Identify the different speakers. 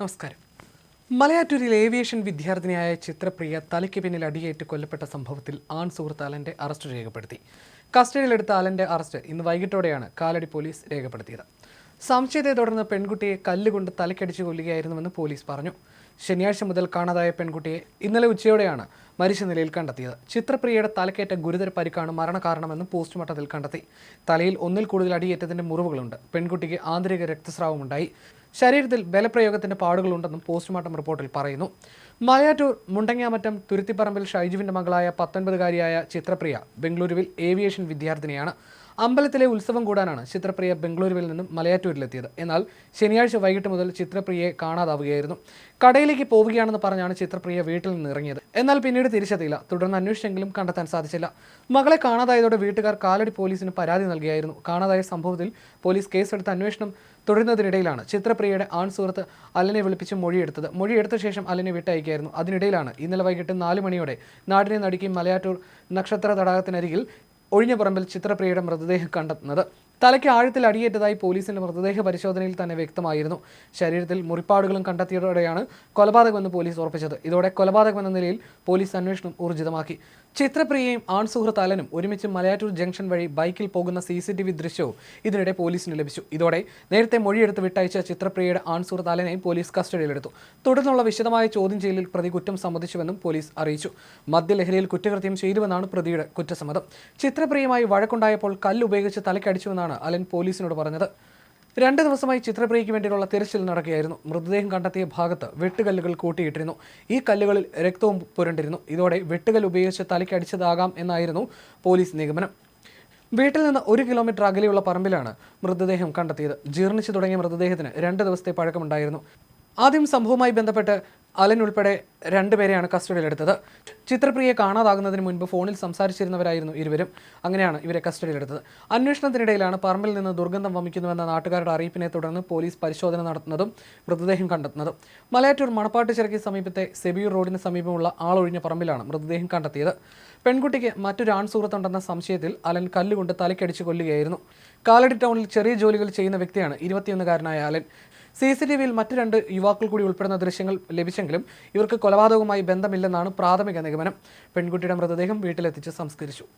Speaker 1: നമസ്കാരം. മലയാറ്റൂരിൽ ഏവിയേഷൻ വിദ്യാർത്ഥിനിയായ ചിത്രപ്രിയ തലയ്ക്ക് പിന്നിൽ അടിയേറ്റ് കൊല്ലപ്പെട്ട സംഭവത്തിൽ ആൺ സുഹൃത്ത് അലന്റെ അറസ്റ്റ് രേഖപ്പെടുത്തി. കസ്റ്റഡിയിലെടുത്ത അലന്റെ അറസ്റ്റ് ഇന്ന് വൈകിട്ടോടെയാണ് കാലടി പോലീസ് രേഖപ്പെടുത്തിയത്. സംശയത്തെ തുടർന്ന് പെൺകുട്ടിയെ കല്ലുകൊണ്ട് തലക്കടിച്ച് കൊല്ലുകയായിരുന്നുവെന്ന് പോലീസ് പറഞ്ഞു. ശനിയാഴ്ച മുതൽ കാണാതായ പെൺകുട്ടിയെ ഇന്നലെ ഉച്ചയോടെയാണ് മരിച്ച നിലയിൽ കണ്ടെത്തിയത്. ചിത്രപ്രിയയുടെ തലക്കേറ്റ ഗുരുതര പരിക്കാണ് മരണകാരണമെന്ന് പോസ്റ്റ്മോർട്ടത്തിൽ കണ്ടെത്തി. തലയിൽ ഒന്നിൽ കൂടുതൽ അടിയേറ്റതിന്റെ മുറിവുകളുണ്ട്. പെൺകുട്ടിക്ക് ആന്തരിക രക്തസ്രാവമുണ്ടായി. ശരീരത്തിൽ ബലപ്രയോഗത്തിന്റെ പാടുകളുണ്ടെന്നും പോസ്റ്റ്മോർട്ടം റിപ്പോർട്ടിൽ പറയുന്നു. മലയാറ്റൂർ മുണ്ടങ്ങാമറ്റം തുരുത്തിപ്പറമ്പിൽ ഷൈജുവിന്റെ മകളായ പത്തൊൻപതുകാരിയായ ചിത്രപ്രിയ ബംഗളൂരുവിൽ ഏവിയേഷൻ വിദ്യാർത്ഥിനിയാണ്. അമ്പലത്തിലെ ഉത്സവം കൂടാനാണ് ചിത്രപ്രിയ ബംഗളൂരുവിൽ നിന്നും മലയാറ്റൂരിലെത്തിയത്. എന്നാൽ ശനിയാഴ്ച വൈകിട്ട് മുതൽ ചിത്രപ്രിയയെ കാണാതാവുകയായിരുന്നു. കടയിലേക്ക് പോവുകയാണെന്ന് പറഞ്ഞാണ് ചിത്രപ്രിയ വീട്ടിൽ നിന്ന് ഇറങ്ങിയത്. എന്നാൽ പിന്നീട് തിരിച്ചെത്തിയില്ല. തുടർന്ന് അന്വേഷിച്ചെങ്കിലും കണ്ടെത്താൻ സാധിച്ചില്ല. മകളെ കാണാതായതോടെ വീട്ടുകാർ കാലടി പോലീസിന് പരാതി നൽകിയായിരുന്നു. കാണാതായ സംഭവത്തിൽ പോലീസ് കേസെടുത്ത് അന്വേഷണം തുടരുന്നതിനിടയിലാണ് ചിത്രപ്രിയയുടെ ആൺ സുഹൃത്ത് അലനെ വിളിപ്പിച്ച് മൊഴിയെടുത്തത്. മൊഴിയെടുത്ത ശേഷം അലനെ വിട്ടയക്കായിരുന്നു അതിനിടയിലാണ് ഇന്നലെ വൈകിട്ട് നാല് മണിയോടെ നാടിനെ നടുക്കി മലയാറ്റൂർ നക്ഷത്ര തടാകത്തിനരികിൽ ഒഴിഞ്ഞ പറമ്പിൽ ചിത്രപ്രിയയുടെ മൃതദേഹം കണ്ടെത്തുന്നത് തലയ്ക്ക് ആഴത്തിൽ അടിയേറ്റതായി പോലീസിന്റെ മൃതദേഹ പരിശോധനയിൽ തന്നെ വ്യക്തമായിരുന്നു. ശരീരത്തിൽ മുറിപ്പാടുകളും കണ്ടെത്തിയതോടെയാണ് കൊലപാതകമെന്ന് പോലീസ് ഉറപ്പിച്ചത്. ഇതോടെ കൊലപാതകമെന്ന നിലയിൽ പോലീസ് അന്വേഷണം ഊർജിതമാക്കി. ചിത്രപ്രിയയും ആൺ സുഹൃത്ത് അലനും ഒരുമിച്ച് മലയാറ്റൂർ ജംഗ്ഷൻ വഴി ബൈക്കിൽ പോകുന്ന സി സി ടി വി ദൃശ്യവും ഇതിനിടെ പോലീസിന് ലഭിച്ചു. ഇതോടെ നേരത്തെ മൊഴിയെടുത്ത് വിട്ടയച്ച ചിത്രപ്രിയയുടെ ആൺ സുഹൃത്ത് അലനെ പോലീസ് കസ്റ്റഡിയിലെടുത്തു. തുടർന്നുള്ള വിശദമായ ചോദ്യം ചെയ്യലിൽ പ്രതി കുറ്റം സമ്മതിച്ചുവെന്നും പോലീസ് അറിയിച്ചു. മദ്യലഹരിയിൽ കുറ്റകൃത്യം ചെയ്തുവെന്നാണ് പ്രതിയുടെ കുറ്റസമ്മതം. ചിത്രപ്രിയയുമായി വഴക്കുണ്ടായപ്പോൾ കല്ലുപയോഗിച്ച് തലക്കടിച്ചുവെന്നാണ് അലൻ പോലീസിനോട് പറഞ്ഞത്. രണ്ട് ദിവസമായി ചിത്രപ്രിയയ്ക്ക് വേണ്ടിയുള്ള തിരച്ചിൽ നടക്കുകയായിരുന്നു. മൃതദേഹം കണ്ടെത്തിയ ഭാഗത്ത് വെട്ടുകല്ലുകൾ കൂട്ടിയിട്ടിരുന്നു. ഈ കല്ലുകളിൽ രക്തവും പുരണ്ടിരുന്നു. ഇതോടെ വെട്ടുകല്ല് ഉപയോഗിച്ച് തലയ്ക്കടിച്ചതാകാം എന്നായിരുന്നു പോലീസ് നിഗമനം. വീട്ടിൽ നിന്ന് ഒരു കിലോമീറ്റർ അകലെയുള്ള പറമ്പിലാണ് മൃതദേഹം കണ്ടെത്തിയത്. ജീർണിച്ചു തുടങ്ങിയ മൃതദേഹത്തിന് രണ്ട് ദിവസത്തെ പഴക്കമുണ്ടായിരുന്നു. ആദ്യം സംഭവവുമായി ബന്ധപ്പെട്ട് അലൻ ഉൾപ്പെടെ രണ്ടുപേരെയാണ് കസ്റ്റഡിയിലെടുത്തത്. ചിത്രപ്രിയെ കാണാതാകുന്നതിന് മുൻപ് ഫോണിൽ സംസാരിച്ചിരുന്നവരായിരുന്നു ഇരുവരും. അങ്ങനെയാണ് ഇവരെ കസ്റ്റഡിയിലെടുത്തത്. അന്വേഷണത്തിനിടയിലാണ് പറമ്പിൽ നിന്ന് ദുർഗന്ധം വമിക്കുന്നുവെന്ന നാട്ടുകാരുടെ അറിയിപ്പിനെ തുടർന്ന് പോലീസ് പരിശോധന നടത്തുന്നതും മൃതദേഹം കണ്ടെത്തുന്നതും. മലയാറ്റൂർ മണപ്പാട്ടുചിറയ്ക്ക് സമീപത്തെ സെബിയൂർ റോഡിന് സമീപമുള്ള ആളൊഴിഞ്ഞ പറമ്പിലാണ് മൃതദേഹം കണ്ടെത്തിയത്. പെൺകുട്ടിക്ക് മറ്റൊരു ആൺസുഹൃത്തുണ്ടെന്ന സംശയത്തിൽ അലൻ കല്ലുകൊണ്ട് തലക്കടിച്ച് കൊല്ലുകയായിരുന്നു. കാലടി ടൗണിൽ ചെറിയ ജോലികൾ ചെയ്യുന്ന വ്യക്തിയാണ് ഇരുപത്തിയൊന്നുകാരനായ അലൻ. സി സി ടി വിയിൽ മറ്റു രണ്ട് യുവാക്കൾ കൂടി ഉൾപ്പെടുന്ന ദൃശ്യങ്ങൾ ലഭിച്ചെങ്കിലും ഇവർക്ക് കൊലപാതകവുമായി ബന്ധമില്ലെന്നാണ് പ്രാഥമിക നിഗമനം. പെൺകുട്ടിയുടെ മൃതദേഹം വീട്ടിലെത്തിച്ച് സംസ്കരിച്ചു.